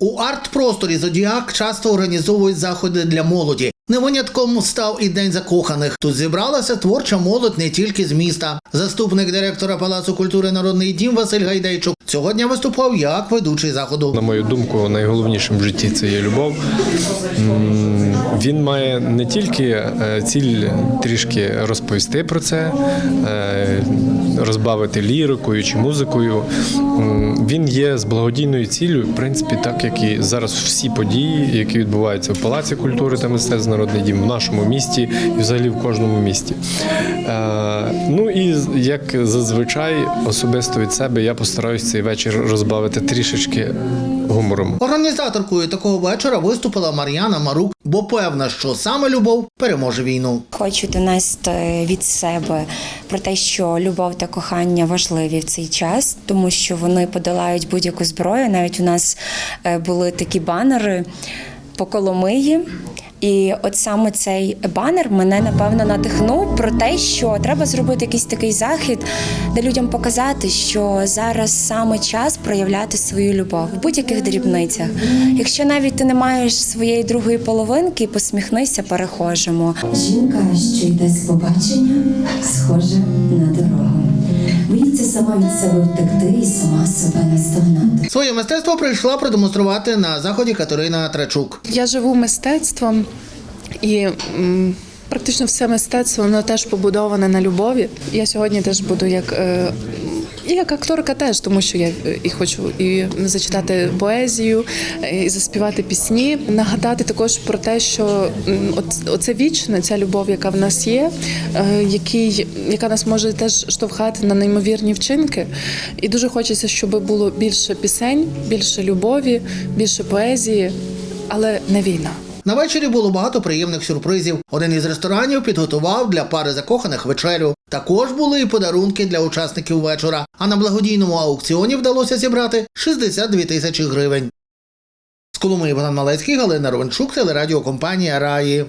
У арт-просторі Зодіак часто організовують заходи для молоді. Не винятком став і День закоханих. Тут зібралася творча молодь не тільки з міста. Заступник директора Палацу культури Народний дім Василь Гайдейчук цього дня виступав як ведучий заходу. На мою думку, найголовнішим в житті це є любов. Він має не тільки е, ціль трішки розповісти про це, е, розбавити лірикою чи музикою. Він є з благодійною ціллю, в принципі, так як і зараз всі події, які відбуваються в Палаці культури та мистецтв Народний дім в нашому місті і взагалі в кожному місті. Е, Ну і як зазвичай, особисто від себе я постараюсь цей вечір розбавити трішечки гумором. Організаторкою такого вечора виступила Мар'яна Марук, бо певна, що саме любов переможе війну. Хочу донести від себе про те, що любов та кохання важливі в цей час, тому що вони подолають будь-яку зброю. Навіть у нас е, були такі банери по Коломиї. І от саме цей банер мене напевно надихнув про те, що треба зробити якийсь такий захід, де людям показати, що зараз саме час проявляти свою любов в будь-яких дрібницях. Якщо навіть ти не маєш своєї другої половинки, посміхнися перехожому. Жінка, що йде з побачення. Боїться сама від себе втекти і сама себе наздогнати. Своє мистецтво прийшла продемонструвати на заході Катерина Трачук. Я живу мистецтвом і практично все мистецтво воно теж побудоване на любові. Я сьогодні теж буду як. І як акторка теж, тому що я е, і хочу і зачитати поезію, е, і заспівати пісні, нагадати також про те, що оце вічне, ця любов, яка в нас є, е, який, яка нас може теж штовхати на неймовірні вчинки. І дуже хочеться, щоб було більше пісень, більше любові, більше поезії, але не війна. На вечорі було багато приємних сюрпризів. Один із ресторанів підготував для пари закоханих вечерю. Також були і подарунки для учасників вечора. А на благодійному аукціоні вдалося зібрати 62 тисячі гривень. З Коломиї Богдан Малецький, Галина Ровенчук, телерадіокомпанія Раї.